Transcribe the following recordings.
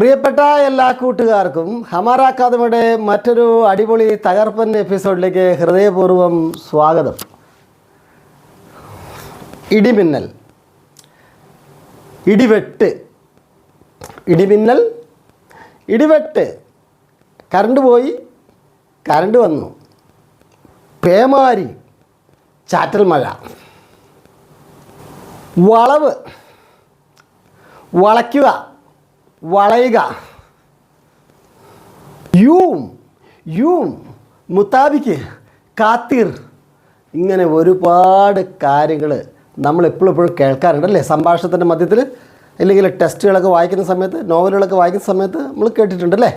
പ്രിയപ്പെട്ട എല്ലാ കൂട്ടുകാർക്കും ഹമാര അക്കാദമിയുടെ മറ്റൊരു അടിപൊളി തകർപ്പൻ എപ്പിസോഡിലേക്ക് ഹൃദയപൂർവം സ്വാഗതം. ഇടിമിന്നൽ. ഇടിവെട്ട്. ഇടിമിന്നൽ ഇടിവെട്ട്. കറണ്ട് പോയി കറണ്ട് വന്നു. പേമാരി ചാറ്റൽ മഴ. വളവ്. വളയ്ക്കുക. വളയുക. യൂം യൂം മുത്താബിക്ക് കാത്തിർ. ഇങ്ങനെ ഒരുപാട് കാര്യങ്ങൾ നമ്മൾ എപ്പോഴും എപ്പോഴും കേൾക്കാറുണ്ട് അല്ലേ? സംഭാഷണത്തിന്റെ മധ്യത്തിൽ അല്ലെങ്കിൽ ടെസ്റ്റുകളൊക്കെ വായിക്കുന്ന സമയത്ത് നോവലുകളൊക്കെ വായിക്കുന്ന സമയത്ത് നമ്മൾ കേട്ടിട്ടുണ്ട് അല്ലേ?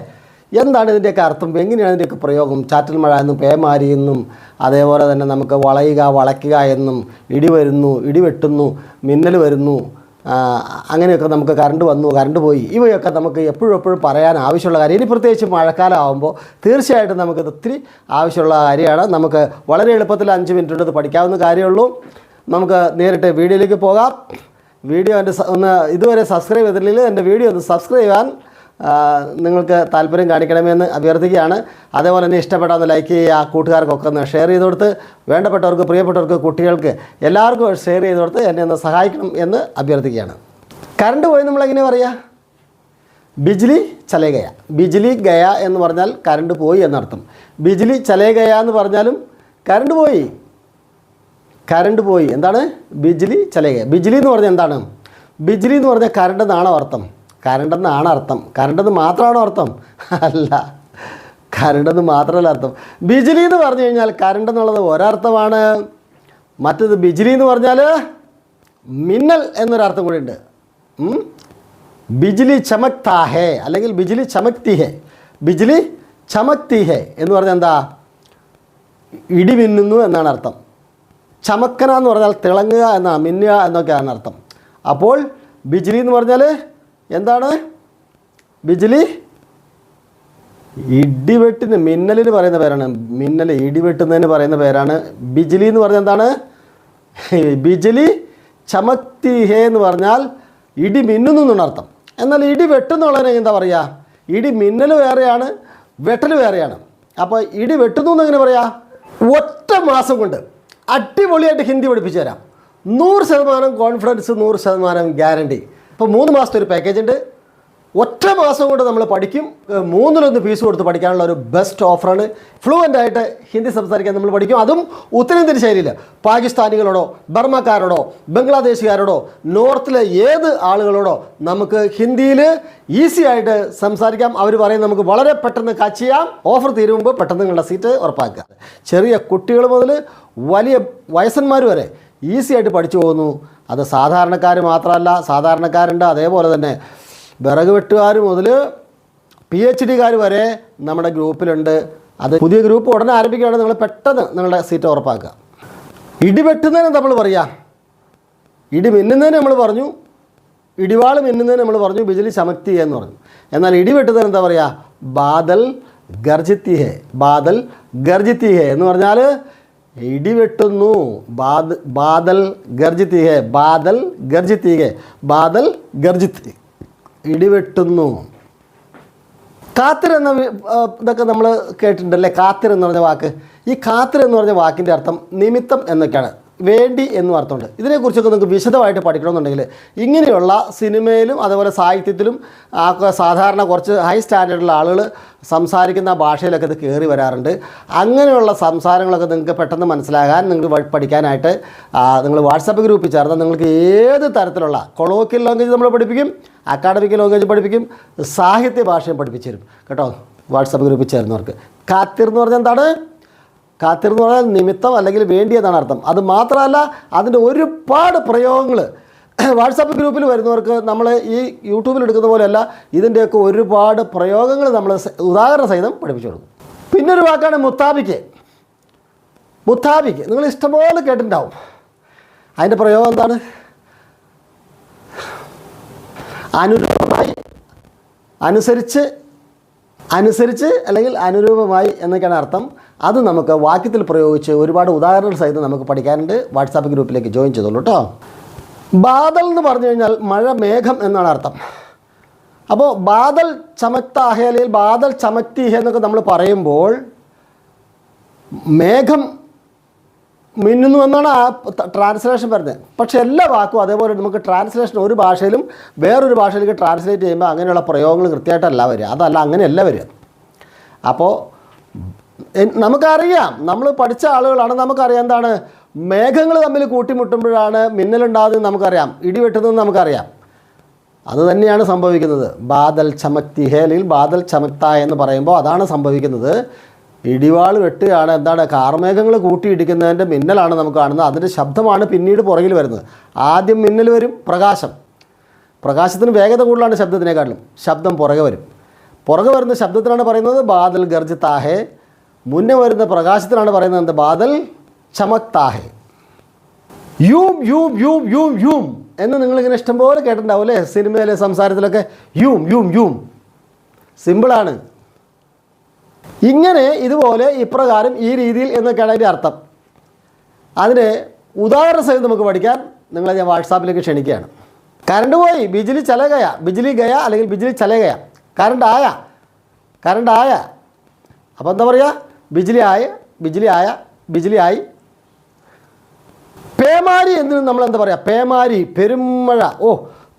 എന്താണ് ഇതിന്റെയൊക്കെ അർത്ഥം? എങ്ങനെയാണ് ഇതിന്റെയൊക്കെ പ്രയോഗം? ചാറ്റൽ മഴ എന്നും പേമാരി എന്നും അതേപോലെ തന്നെ നമുക്ക് വളയുക വളയ്ക്കുക എന്നും ഇടി വരുന്നു ഇടി വെട്ടുന്നു മിന്നൽ വരുന്നു അങ്ങനെയൊക്കെ നമുക്ക് കറണ്ട് വന്നു കറണ്ട് പോയി. ഇവയൊക്കെ നമുക്ക് എപ്പോഴും എപ്പോഴും പറയാൻ ആവശ്യമുള്ള കാര്യം. ഇനി പ്രത്യേകിച്ച് മഴക്കാലം ആകുമ്പോൾ തീർച്ചയായിട്ടും നമുക്കിത് ഒത്തിരി ആവശ്യമുള്ള കാര്യമാണ്. നമുക്ക് വളരെ എളുപ്പത്തിൽ അഞ്ച് മിനിറ്റ് കൊണ്ട് പഠിക്കാവുന്ന കാര്യമുള്ളൂ. നമുക്ക് നേരിട്ട് വീഡിയോയിലേക്ക് പോകാം. വീഡിയോ എന്റെ ഒന്ന് ഇതുവരെ സബ്സ്ക്രൈബ് ചെയ്തിട്ടില്ലെങ്കിൽ എന്റെ വീഡിയോ ഒന്ന് സബ്സ്ക്രൈബ് ചെയ്യാൻ നിങ്ങൾക്ക് താല്പര്യം കാണിക്കണമെന്ന് അഭ്യർത്ഥിക്കുകയാണ്. അതേപോലെ തന്നെ ഇഷ്ടപ്പെട്ടാൽ ലൈക്ക് ചെയ്യുക കൂട്ടുകാർക്കൊക്കെ ഒന്ന് ഷെയർ ചെയ്ത് കൊടുത്ത് വേണ്ടപ്പെട്ടവർക്ക് പ്രിയപ്പെട്ടവർക്ക് കുട്ടികൾക്ക് എല്ലാവർക്കും ഷെയർ ചെയ്ത് കൊടുത്ത് എന്നെ ഒന്ന് സഹായിക്കണം എന്ന് അഭ്യർത്ഥിക്കുകയാണ്. കറണ്ട് പോയി നമ്മളെങ്ങനെ പറയുക ബിജ്ലി ചലേ ഗയ. ബിജ്ലി ഗയ എന്ന് പറഞ്ഞാൽ കറണ്ട് പോയി എന്നർത്ഥം. ബിജ്ലി ചലേ ഗയ എന്ന് പറഞ്ഞാലും കറണ്ട് പോയി. കറണ്ട് പോയി. എന്താണ്? ബിജ്ലി ചലേഗയ ബിജ്ലി എന്ന് പറഞ്ഞാൽ എന്താണ്? ബിജ്ലി എന്ന് പറഞ്ഞാൽ കറണ്ട് എന്നാണോ അർത്ഥം. കറണ്ട് എന്നാണ് അർത്ഥം. കരണ്ടെന്ന് മാത്രമാണോ അർത്ഥം? അല്ല. കരണ്ടെന്ന് മാത്രമല്ല അർത്ഥം. ബിജിലി എന്ന് പറഞ്ഞു കഴിഞ്ഞാൽ കരണ്ട് എന്നുള്ളത് ഒരർത്ഥമാണ്. മറ്റത് ബിജിലി എന്ന് പറഞ്ഞാൽ മിന്നൽ എന്നൊരർത്ഥം കൂടി ഉണ്ട്. ബിജിലി ചമക്താ ഹേ അല്ലെങ്കിൽ ബിജിലി ചമക്തി ഹേ ബിജിലി ചമക്തി ഹേ എന്ന് പറഞ്ഞാൽ എന്താ? ഇടി മിന്നുന്നു എന്നാണ് അർത്ഥം. ചമക്കന എന്ന് പറഞ്ഞാൽ തിളങ്ങുക എന്നാണ് മിന്നുക എന്നൊക്കെയാണ് അർത്ഥം. അപ്പോൾ ബിജിലി എന്ന് പറഞ്ഞാൽ എന്താണ്? ബിജ്ലി? ഇടിവെട്ടിന് മിന്നലിന് പറയുന്ന പേരാണ്. മിന്നൽ ഇടിവെട്ടുന്നതിന് പറയുന്ന പേരാണ്. ബിജ്ലി എന്ന് പറഞ്ഞാൽ എന്താണ്? ബിജ്ലി ചമക്തി ഹേ എന്ന് പറഞ്ഞാൽ ഇടി മിന്നുന്നു എന്നാണ് അർത്ഥം. എന്നാൽ ഇടി വെട്ടുന്നുള്ളതിന് എന്താ പറയുക ഇടി മിന്നൽ വേറെയാണ് വെട്ടൽ വേറെയാണ്. അപ്പോൾ ഇടി വെട്ടുന്നു എന്ന് എങ്ങനെ പറയാ? ഒറ്റ മാസം കൊണ്ട് അടിപൊളിയായിട്ട് ഹിന്ദി പഠിപ്പിച്ചു തരാം. നൂറ് ശതമാനം കോൺഫിഡൻസ് നൂറ് ശതമാനം ഗ്യാരണ്ടി ഇപ്പോൾ മൂന്ന് മാസത്തെ ഒരു പാക്കേജ് ഉണ്ട്. ഒറ്റ മാസം കൊണ്ട് നമ്മൾ പഠിക്കും. മൂന്നിലൊന്ന് ഫീസ് കൊടുത്ത് പഠിക്കാനുള്ള ഒരു ബെസ്റ്റ് ഓഫറാണ് ഫ്ലുവന്റ് ആയിട്ട് ഹിന്ദി സംസാരിക്കാൻ നമ്മൾ പഠിക്കും. അതും ഉത്തരേന്ത്യൻ ശൈലിയിൽ പാകിസ്ഥാനികളോടോ ബർമ്മക്കാരോടോ ബംഗ്ലാദേശുകാരോടോ നോർത്തിലെ ഏത് ആളുകളോടോ നമുക്ക് ഹിന്ദിയിൽ ഈസി ആയിട്ട് സംസാരിക്കാം. അവർ പറയും നമുക്ക് വളരെ പെട്ടെന്ന് കാച്ച് ചെയ്യാം. ഓഫർ തീരുമ്പോൾ പെട്ടെന്ന് നിങ്ങളുടെ സീറ്റ് ഉറപ്പാക്കുക. ചെറിയ കുട്ടികൾ മുതൽ വലിയ വയസ്സന്മാർ വരെ ഈസി ആയിട്ട് പഠിച്ചു പോകുന്നു. അത് സാധാരണക്കാർ മാത്രമല്ല സാധാരണക്കാരുണ്ട്. അതേപോലെ തന്നെ വിറക് വെട്ടുകാർ മുതൽ പി എച്ച് ഡിക്കാർ വരെ നമ്മുടെ ഗ്രൂപ്പിലുണ്ട്. അത് പുതിയ ഗ്രൂപ്പ് ഉടനെ ആരംഭിക്കുകയാണെങ്കിൽ നിങ്ങൾ പെട്ടെന്ന് നിങ്ങളുടെ സീറ്റ് ഉറപ്പാക്കുക. ഇടി വെട്ടുന്നതിന് നമ്മൾ പറയാം. ഇടി മിന്നുന്നതിന് നമ്മൾ പറഞ്ഞു. ഇടിവാൾ മിന്നുന്നതിന് നമ്മൾ പറഞ്ഞു. ബിജലി ചമക്തി എന്ന് പറഞ്ഞു. എന്നാൽ ഇടി വെട്ടുന്നതിന് എന്താ പറയുക ബാദൽ ഗർജിത്തി ഹേ ബാദൽ ഗർജിത്തി ഹേ എന്ന് പറഞ്ഞാൽ ഇടി വെട്ടുന്നു ബാദ് ബാദൽ ഗർജിത്തി ഹേ ബാദൽ ഗർജിത്തി ഹേ ബാദൽ ഗർജിത്തി. ഇടി വെട്ടുന്നു കാത്തിർ എന്ന ഇതൊക്കെ നമ്മൾ കേട്ടിട്ടുണ്ടല്ലേ? കാത്തിർ എന്ന് പറഞ്ഞ വാക്ക്. ഈ കാത്തിർ എന്ന് പറഞ്ഞ വാക്കിന്റെ അർത്ഥം നിമിത്തം എന്നൊക്കെയാണ്. വേണ്ടി എന്ന് അർത്ഥമുണ്ട് ഇതിനെക്കുറിച്ചൊക്കെ നിങ്ങൾക്ക് വിശദമായിട്ട് പഠിക്കണമെന്നുണ്ടെങ്കിൽ ഇങ്ങനെയുള്ള സിനിമയിലും അതുപോലെ സാഹിത്യത്തിലും സാധാരണ കുറച്ച് ഹൈ സ്റ്റാൻഡേർഡുള്ള ആളുകൾ സംസാരിക്കുന്ന ഭാഷയിലൊക്കെ ഇത് കയറി വരാറുണ്ട്. അങ്ങനെയുള്ള സംസാരങ്ങളൊക്കെ നിങ്ങൾക്ക് പെട്ടെന്ന് മനസ്സിലാകാൻ നിങ്ങൾക്ക് പഠിക്കാനായിട്ട് നിങ്ങൾ വാട്സപ്പ് ഗ്രൂപ്പിൽ ചേർന്നാൽ നിങ്ങൾക്ക് ഏത് തരത്തിലുള്ള കൊളോക്കിയൽ ലാംഗ്വേജ് നമ്മൾ പഠിപ്പിക്കും അക്കാഡമിക് ലാംഗ്വേജ് പഠിപ്പിക്കും സാഹിത്യ ഭാഷയും പഠിപ്പിച്ചു തരും. കേട്ടോ? വാട്സപ്പ് ഗ്രൂപ്പിൽ ചേർന്നവർക്ക്. കാത്തിർ എന്ന് പറഞ്ഞാൽ എന്താണ്? കാത്തിർ എന്ന് പറഞ്ഞാൽ നിമിത്തം അല്ലെങ്കിൽ വേണ്ടിയതാണ് അർത്ഥം. അത് മാത്രമല്ല അതിന്റെ ഒരുപാട് പ്രയോഗങ്ങൾ. വാട്സാപ്പ് ഗ്രൂപ്പിൽ വരുന്നവർക്ക് നമ്മൾ ഈ യൂട്യൂബിൽ എടുക്കുന്ന പോലെയല്ല ഇതിന്റെയൊക്കെ ഒരുപാട് പ്രയോഗങ്ങൾ നമ്മൾ ഉദാഹരണ സഹിതം പഠിപ്പിച്ചു കൊടുക്കും. പിന്നൊരു വാക്കാണ് മുത്താബിക്ക്. മുത്താബിക്ക് നിങ്ങൾ ഇഷ്ടംപോലെ കേട്ടിട്ടുണ്ടാവും. അതിന്റെ പ്രയോഗം എന്താണ്? അനുരൂപമായി അനുസരിച്ച് അനുസരിച്ച് അല്ലെങ്കിൽ അനുരൂപമായി എന്നൊക്കെയാണ് അർത്ഥം. അത് നമുക്ക് വാക്യത്തിൽ പ്രയോഗിച്ച് ഒരുപാട് ഉദാഹരണങ്ങൾ സഹിതം നമുക്ക് പഠിക്കാനുണ്ട്. വാട്സാപ്പ് ഗ്രൂപ്പിലേക്ക് ജോയിൻ ചെയ്തോളൂ കേട്ടോ ബാദൽ എന്ന് പറഞ്ഞു കഴിഞ്ഞാൽ മഴ മേഘം എന്നാണ് അർത്ഥം. അപ്പോൾ ബാദൽ ചമത്താഹേ അല്ലെങ്കിൽ ബാദൽ ചമത്തിഹ എന്നൊക്കെ നമ്മൾ പറയുമ്പോൾ മേഘം മിന്നുന്നു എന്നാണ് ആ ട്രാൻസ്ലേഷൻ പറഞ്ഞത്. പക്ഷെ എല്ലാ വാക്കും അതേപോലെ നമുക്ക് ട്രാൻസ്ലേഷൻ ഒരു ഭാഷയിലും വേറൊരു ഭാഷയിലേക്ക് ട്രാൻസ്ലേറ്റ് ചെയ്യുമ്പോൾ അങ്ങനെയുള്ള പ്രയോഗങ്ങൾ കൃത്യമായിട്ടല്ല വരിക. അതല്ല അങ്ങനെയല്ല വരിക. അപ്പോൾ നമുക്കറിയാം. നമ്മൾ പഠിച്ച ആളുകളാണ് നമുക്കറിയാം എന്താണ്? മേഘങ്ങൾ തമ്മിൽ കൂട്ടിമുട്ടുമ്പോഴാണ് മിന്നലുണ്ടാകുന്നത് നമുക്കറിയാം. ഇടിവെട്ടുന്നത് നമുക്കറിയാം. അത് തന്നെയാണ് സംഭവിക്കുന്നത്. ബാദൽ ചമക്തി ഹേലിൽ ബാദൽ ചമക്ത എന്ന് പറയുമ്പോൾ അതാണ് സംഭവിക്കുന്നത്. ഇടിവാൾ വെട്ടുകയാണ്. എന്താണ്? കാർമേഘങ്ങൾ കൂട്ടിയിടിക്കുന്നതിന്റെ മിന്നലാണ് നമുക്ക് കാണുന്നത്. അതിന്റെ ശബ്ദമാണ് പിന്നീട് പുറകിൽ വരുന്നത്. ആദ്യം മിന്നൽ വരും പ്രകാശം. പ്രകാശത്തിന് വേഗത കൂടുതലാണ് ശബ്ദത്തിനേക്കാളും ശബ്ദം പുറകെ വരും. പുറകെ വരുന്ന ശബ്ദത്തിനാണ് പറയുന്നത് ബാദൽ ഗർജ് താഹേ മുന്നേ വരുന്ന പ്രകാശത്തിനാണ് പറയുന്നത് എന്ത്? ബാദൽ ചമക് താഹേ യൂം യൂം യൂം യൂം യൂം എന്ന് നിങ്ങളിങ്ങനെ ഇഷ്ടംപോലെ കേട്ടിട്ടുണ്ടാവും അല്ലേ? സിനിമയിലെ സംസാരത്തിലൊക്കെ യൂം യൂം യൂം. സിമ്പിളാണ്. ഇങ്ങനെ ഇതുപോലെ ഇപ്രകാരം ഈ രീതിയിൽ എന്നൊക്കെയാണ് അതിന്റെ അർത്ഥം. അതിന് ഉദാഹരണ സഹിതം നമുക്ക് പഠിക്കാൻ നിങ്ങളെ ഞാൻ വാട്സാപ്പിലേക്ക് ക്ഷണിക്കുകയാണ്. കറണ്ട് പോയി ബിജിലി ചലകയ ബിജിലി ഗയ അല്ലെങ്കിൽ ബിജിലി ചലകയ കറണ്ട് ആയ കറണ്ട് ആയ. അപ്പോൾ എന്താ പറയുക ബിജിലി ആയ ബിജിലി ആയ ബിജിലി ആയി. പേമാരി എന്തിനു നമ്മൾ എന്താ പറയുക പേമാരി പെരുമഴ ഓ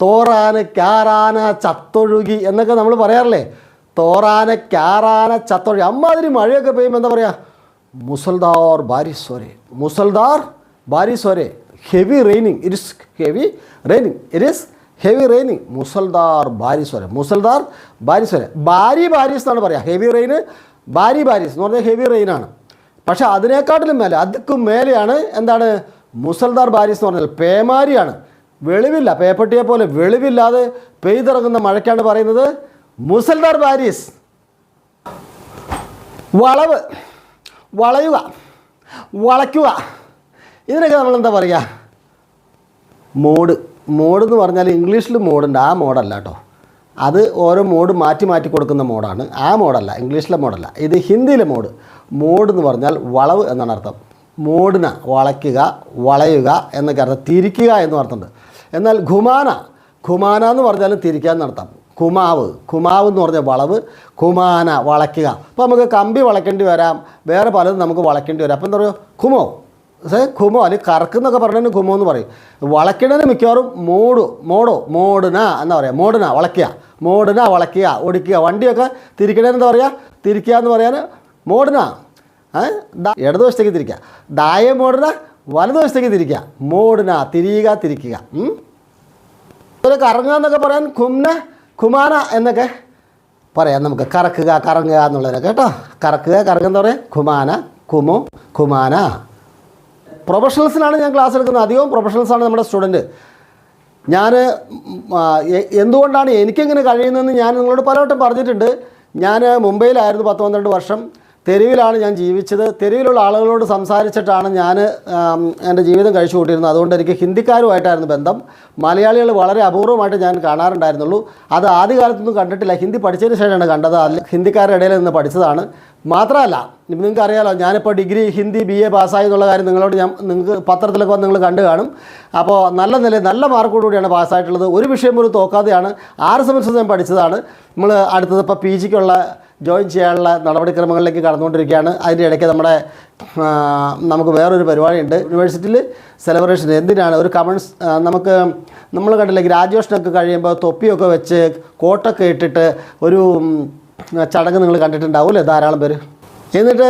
തോറാന് ക്യാറാന ചത്തൊഴുകി എന്നൊക്കെ നമ്മൾ പറയാറില്ലേ? തോറാന ക്യാറാന ചത്തോഴി അമ്മാതിരി മഴയൊക്കെ പെയ്യുമ്പോൾ എന്താ പറയുക മുസൽദാർ ബാരിസ്വരെ മുസൽദാർ ബാരിസ്വരെ heavy raining it is heavy raining it is heavy raining മുസൽദാർ ബാരിസ്വരെ മുസൽദാർ ബാരിസ്വരെ ബാരി ബാരിസ് എന്നാണ് പറയുക ഹെവി റെയിന് ബാരി ബാരിസ് എന്ന് പറഞ്ഞാൽ ഹെവി റെയിനാണ് പക്ഷേ അതിനേക്കാട്ടിലും മേലെ അതുക്കും മേലെയാണ് എന്താണ്? മുസൽദാർ ബാരിസ് എന്ന് പറഞ്ഞാൽ പേമാരിയാണ്. വെളിവില്ല. പേപ്പട്ടിയെ പോലെ വെളിവില്ലാതെ പെയ്തിറങ്ങുന്ന മഴയ്ക്കാണ് പറയുന്നത്. മുസൽദാർ ബാരിസ് വളവ് വളയുക വളയ്ക്കുക. ഇതിനൊക്കെ നമ്മൾ എന്താ പറയുക മോഡ് മോഡ് എന്ന് പറഞ്ഞാൽ ഇംഗ്ലീഷിൽ മോഡുണ്ട്. ആ മോഡല്ല കേട്ടോ. അത് ഓരോ മോഡ് മാറ്റി മാറ്റി കൊടുക്കുന്ന മോഡാണ്. ആ മോഡല്ല ഇംഗ്ലീഷിലെ മോഡല്ല. ഇത് ഹിന്ദിയിലെ മോഡ്. മോഡ് എന്ന് പറഞ്ഞാൽ വളവ് എന്നാണ് അർത്ഥം. മോഡിന വളയ്ക്കുക വളയുക എന്നൊക്കെ അർത്ഥം. തിരിക്കുക എന്ന് അർത്ഥമുണ്ട്. എന്നാൽ ഖുമാന ഖുമാന എന്ന് പറഞ്ഞാലും തിരിക്കുക എന്നർത്ഥം കുമാവ്. കുമാവ് എന്ന് പറഞ്ഞ വളവ് കുമാന വളയ്ക്കുക. അപ്പോൾ നമുക്ക് കമ്പി വളയ്ക്കേണ്ടി വരാം. വേറെ പലതും നമുക്ക് വളയ്ക്കേണ്ടി വരാം. അപ്പം എന്താ പറയുക? കുമോ. ഖുമോ അല്ലെങ്കിൽ കറക്കുന്നൊക്കെ പറഞ്ഞതിന് കുമോ എന്ന് പറയും. വളയ്ക്കണതിന് മിക്കവാറും മോടു മോടോ മോടന എന്നാ പറയുക മോടന വളയ്ക്കുക. മോടന വളയ്ക്കുക ഓടിക്കുക വണ്ടിയൊക്കെ തിരിക്കണേന്ന് എന്താ പറയുക തിരിക്കുക എന്ന് പറയാൻ മോടന. ഇടതുവശത്തേക്ക് തിരിക്കുക. ദായ മോടന വലതുവശത്തേക്ക് തിരിക്കുക. മോടന തിരിയുക തിരിക്കുക? അതുപോലെ കറങ്ങുക എന്നൊക്കെ പറയാൻ കുംന കുമാന എന്നൊക്കെ പറയാം നമുക്ക്. കറക്കുക കറങ്ങുക എന്നുള്ളതിനൊക്കെ കേട്ടോ. കറക്കുക കറങ്ങുക എന്ന് പറയാം. കുമാന കുമു കുമാന. പ്രൊഫഷണൽസിനാണ് ഞാൻ ക്ലാസ് എടുക്കുന്നത്. അധികവും പ്രൊഫഷണൽസാണ് നമ്മുടെ സ്റ്റുഡന്റ് ഞാൻ എന്തുകൊണ്ടാണ് എനിക്കെങ്ങനെ കഴിയുന്നതെന്ന് ഞാൻ നിങ്ങളോട് പലവട്ടം പറഞ്ഞിട്ടുണ്ട്. ഞാൻ മുംബൈയിലായിരുന്നു പത്ത് പന്ത്രണ്ട് വർഷം. തെരുവിലാണ് ഞാൻ ജീവിച്ചത്. തെരുവിലുള്ള ആളുകളോട് സംസാരിച്ചിട്ടാണ് ഞാൻ എന്റെ ജീവിതം കഴിച്ചു കൂട്ടിയിരുന്നത്. അതുകൊണ്ട് എനിക്ക് ഹിന്ദിക്കാരുമായിട്ടായിരുന്നു ബന്ധം. മലയാളികൾ വളരെ അപൂർവമായിട്ട് ഞാൻ കാണാറുണ്ടായിരുന്നുള്ളൂ. അത് ആദ്യകാലത്തൊന്നും കണ്ടിട്ടില്ല. ഹിന്ദി പഠിച്ചതിന് ശേഷമാണ് കണ്ടത്. അല്ല ഹിന്ദിക്കാരുടെ ഇടയിൽ നിന്ന് പഠിച്ചതാണ്. മാത്രമല്ല നിങ്ങൾക്ക് അറിയാലോ ഞാനിപ്പോൾ ഡിഗ്രി ഹിന്ദി ബി എ പാസ്സായി എന്നുള്ള കാര്യം നിങ്ങളോട് ഞാൻ നിങ്ങൾക്ക് പത്രത്തിലൊക്കെ വന്ന് നിങ്ങൾ കണ്ടു കാണും. അപ്പോൾ നല്ല നില നല്ല മാർക്കോടുകൂടിയാണ് പാസ്സായിട്ടുള്ളത്. ഒരു വിഷയം പോലും തോക്കാതെയാണ് ആറ് സെമസ്റ്റർ ഞാൻ പഠിച്ചതാണ്. നമ്മൾ അടുത്തത് ഇപ്പോൾ പി ജിക്കുള്ള ജോയിൻ ചെയ്യാനുള്ള നടപടിക്രമങ്ങളിലേക്ക് കടന്നുകൊണ്ടിരിക്കുകയാണ്. അതിന്റെ ഇടയ്ക്ക് നമ്മുടെ നമുക്ക് വേറൊരു പരിപാടിയുണ്ട്. യൂണിവേഴ്സിറ്റിയിൽ സെലിബ്രേഷൻ എന്തിനാണ്? ഒരു കമൻസ് നമുക്ക് നമ്മൾ കണ്ടില്ലേ ഗ്രാജുവേഷനൊക്കെ കഴിയുമ്പോൾ തൊപ്പിയൊക്കെ വെച്ച് കോട്ടൊക്കെ ഇട്ടിട്ട് ഒരു ചടങ്ങ് നിങ്ങൾ കണ്ടിട്ടുണ്ടാവില്ലേ? ധാരാളം പേര്. എന്നിട്ട്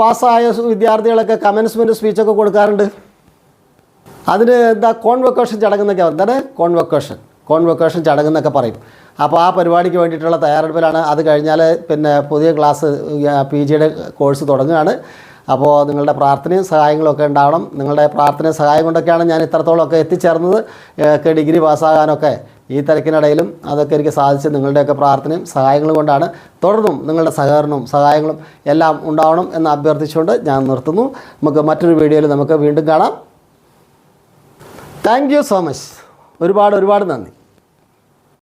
പാസ്സായ വിദ്യാർത്ഥികളൊക്കെ കമൻസ്മെന്റ് സ്പീച്ചൊക്കെ കൊടുക്കാറുണ്ട്. അതിന് എന്താ കോൺവൊക്കേഷൻ ചടങ്ങെന്നൊക്കെ പറഞ്ഞാൽ കോൺവൊക്കേഷൻ കോൺവൊക്കേഷൻ ചടങ്ങെന്നൊക്കെ പറയും. അപ്പോൾ ആ പരിപാടിക്ക് വേണ്ടിയിട്ടുള്ള തയ്യാറെടുപ്പിലാണ്. അത് കഴിഞ്ഞാൽ പിന്നെ പുതിയ ക്ലാസ് പി ജിയുടെ കോഴ്സ് തുടങ്ങുകയാണ്. അപ്പോൾ നിങ്ങളുടെ പ്രാർത്ഥനയും സഹായങ്ങളും ഒക്കെ ഉണ്ടാവണം. നിങ്ങളുടെ പ്രാർത്ഥനയും സഹായം കൊണ്ടൊക്കെയാണ് ഞാൻ ഇത്രത്തോളമൊക്കെ എത്തിച്ചേർന്നത്. ഒക്കെ ഡിഗ്രി പാസ്സാകാനൊക്കെ ഈ തിരക്കിനിടയിലും അതൊക്കെ എനിക്ക് സാധിച്ചത് നിങ്ങളുടെയൊക്കെ പ്രാർത്ഥനയും സഹായങ്ങളും കൊണ്ടാണ് തുടർന്നും നിങ്ങളുടെ സഹകരണവും സഹായങ്ങളും എല്ലാം ഉണ്ടാവണം എന്ന് അഭ്യർത്ഥിച്ചുകൊണ്ട് ഞാൻ നിർത്തുന്നു. നമുക്ക് മറ്റൊരു വീഡിയോയിൽ നമുക്ക് വീണ്ടും കാണാം. Thank so much. ഒരുപാട് ഒരുപാട് നന്ദി.